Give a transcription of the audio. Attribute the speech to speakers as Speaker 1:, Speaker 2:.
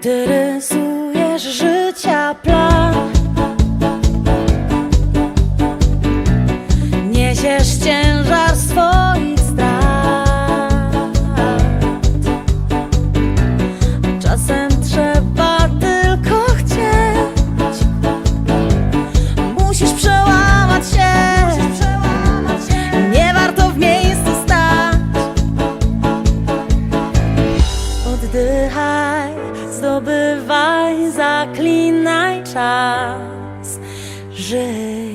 Speaker 1: gdy rysujesz życia plan. Niesiesz ciężar swoich strat. Czasem trzeba tylko chcieć. Musisz przełamać się. Nie warto w miejscu stać. Oddychaj używaj, zaklinaj czas, żyj.